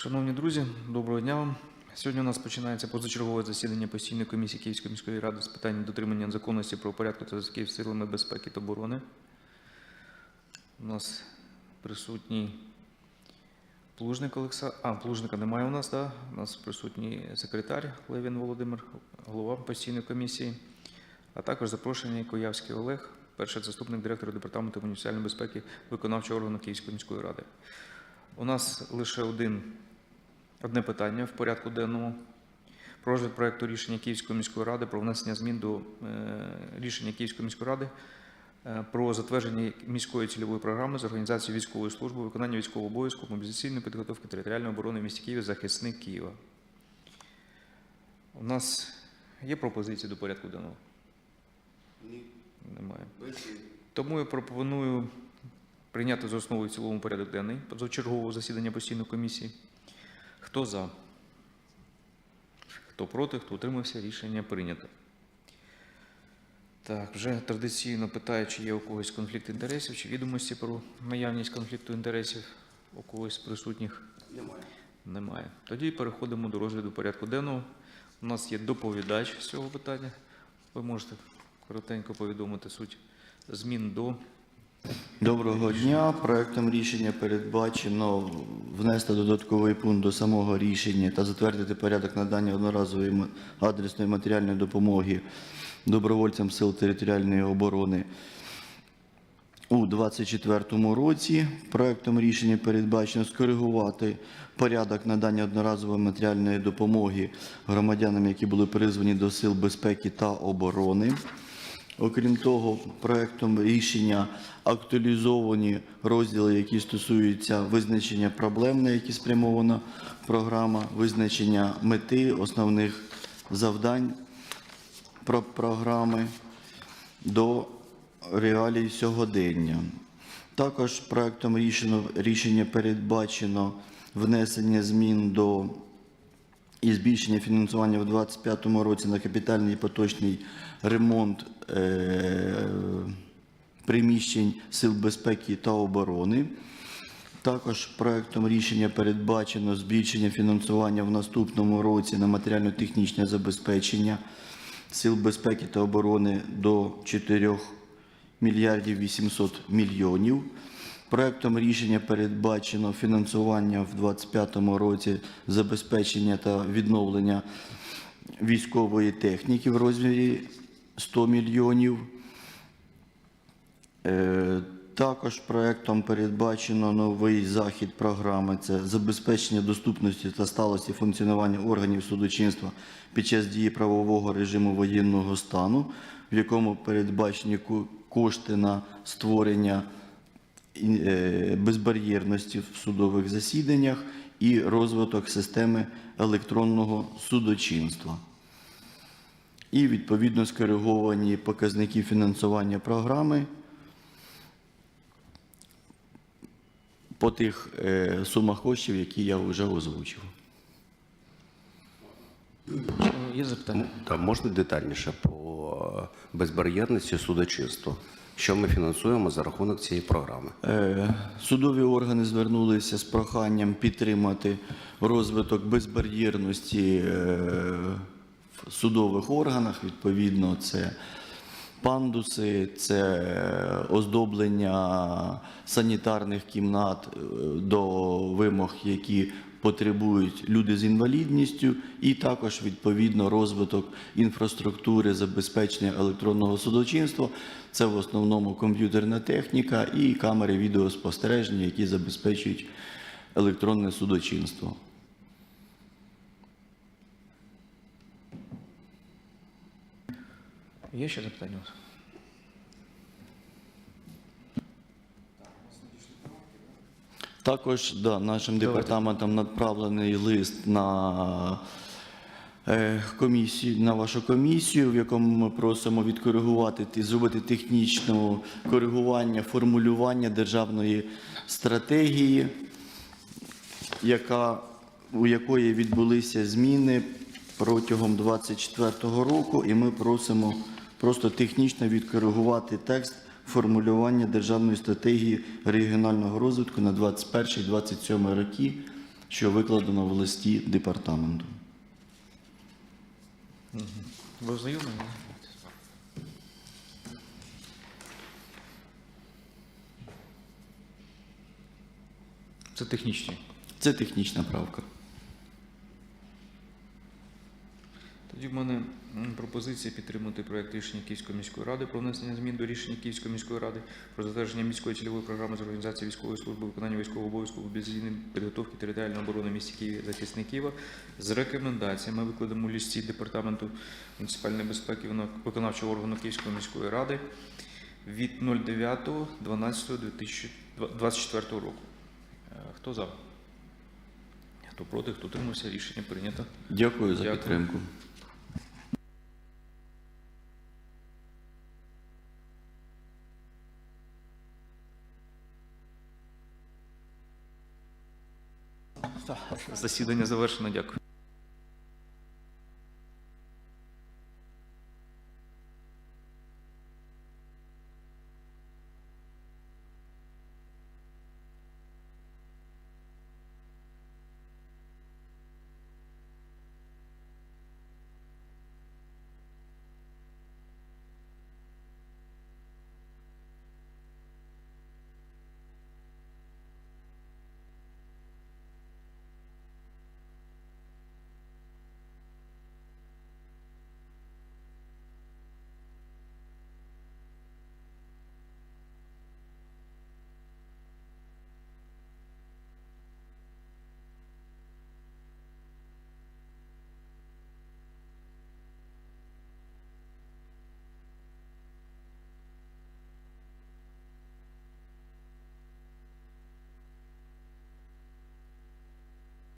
Шановні друзі, доброго дня вам. Сьогодні у нас починається позачергове засідання постійної комісії Київської міської ради з питань дотримання законності правопорядку та зв'язків з силами безпеки та оборони. У нас присутній Плужник Олекса. А, Плужника немає у нас, да? У нас присутній секретар Левін Володимир, голова постійної комісії, а також запрошений Коявський Олег, перший заступник директора департаменту муніципальної безпеки виконавчого органу Київської міської ради. У нас лише один, одне питання в порядку денному. Про розгляд проекту рішення Київської міської ради про внесення змін до е, рішення Київської міської ради е, про затвердження міської цільової програми з організації військової служби, виконання військового обов'язку, мобілізаційної підготовки територіальної оборони в місті Києві, захисник Києва. У нас є пропозиції до порядку денного? Ні. Немає. Тому я пропоную прийняти за основу і цілому порядок денний позачергового засідання постійної комісії. Хто за? Хто проти, хто утримався, рішення прийнято. Так, вже традиційно питаю, чи є у когось конфлікт інтересів, чи відомості про наявність конфлікту інтересів у когось з присутніх. Немає. Немає. Тоді переходимо до розгляду порядку денного. У нас є доповідач з цього питання. Ви можете коротенько повідомити суть змін до Доброго дня. Проектом рішення передбачено внести додатковий пункт до самого рішення та затвердити порядок надання одноразової адресної матеріальної допомоги добровольцям сил територіальної оборони у 2024 році. Проектом рішення передбачено скоригувати порядок надання одноразової матеріальної допомоги громадянам, які були призвані до сил безпеки та оборони. Окрім того, проектом рішення актуалізовані розділи, які стосуються визначення проблем, на які спрямована програма, визначення мети, основних завдань програми до реалій сьогодення. Також проектом рішення, передбачено внесення змін до і збільшення фінансування в 2025 році на капітальний поточний ремонт приміщень Сил безпеки та оборони. Також проектом рішення передбачено збільшення фінансування в наступному році на матеріально-технічне забезпечення Сил безпеки та оборони до 4 мільярдів 800 мільйонів. Проектом рішення передбачено фінансування в 2025 році забезпечення та відновлення військової техніки в розмірі 100 мільйонів. Е, Також проектом передбачено новий захід програми це забезпечення доступності та сталості функціонування органів судочинства під час дії правового режиму воєнного стану, в якому передбачені кошти на створення е, безбар'єрності в судових засіданнях і розвиток системи електронного судочинства. І відповідно скориговані показники фінансування програми по тих е, сумах коштів, які я вже озвучив. Е, є запитання. Там можна детальніше по безбар'єрності судочинства. Що ми фінансуємо за рахунок цієї програми? Е, Судові органи звернулися з проханням підтримати розвиток безбар'єрності е, в судових органах. Відповідно, це пандуси, це оздоблення санітарних кімнат е, до вимог, які потребують люди з інвалідністю, і також відповідно розвиток інфраструктури забезпечення електронного судочинства. Це в основному комп'ютерна техніка і камери відеоспостереження, які забезпечують електронне судочинство. Є ще запитання? Також да, нашим департаментом направлений лист на е, комісію, на вашу комісію, в якому ми просимо відкоригувати і зробити технічне коригування формулювання державної стратегії, яка, у якої відбулися зміни протягом 2024 року, і ми просимо просто технічно відкоригувати текст формулювання державної стратегії регіонального розвитку на 21-27 роки що викладено в листі департаменту. Ви ознайомлені? Це технічні. Це технічна правка. Тоді в мене пропозиція підтримати проект рішення Київської міської ради про внесення змін до рішення Київської міської ради про затвердження міської цільової програми з організації військової служби, виконання військового обов'язку мобілізаційної підготовки територіальної оборони місті Києві захисник Києва з рекомендаціями, викладемо у лісті департаменту муніципальної безпеки виконавчого органу Київської міської ради від 09.12.2024 року. Е, Хто за? Хто проти, хто утримався, рішення прийнято. Дякую за Дякую. підтримку. Засідання завершено. Дякую.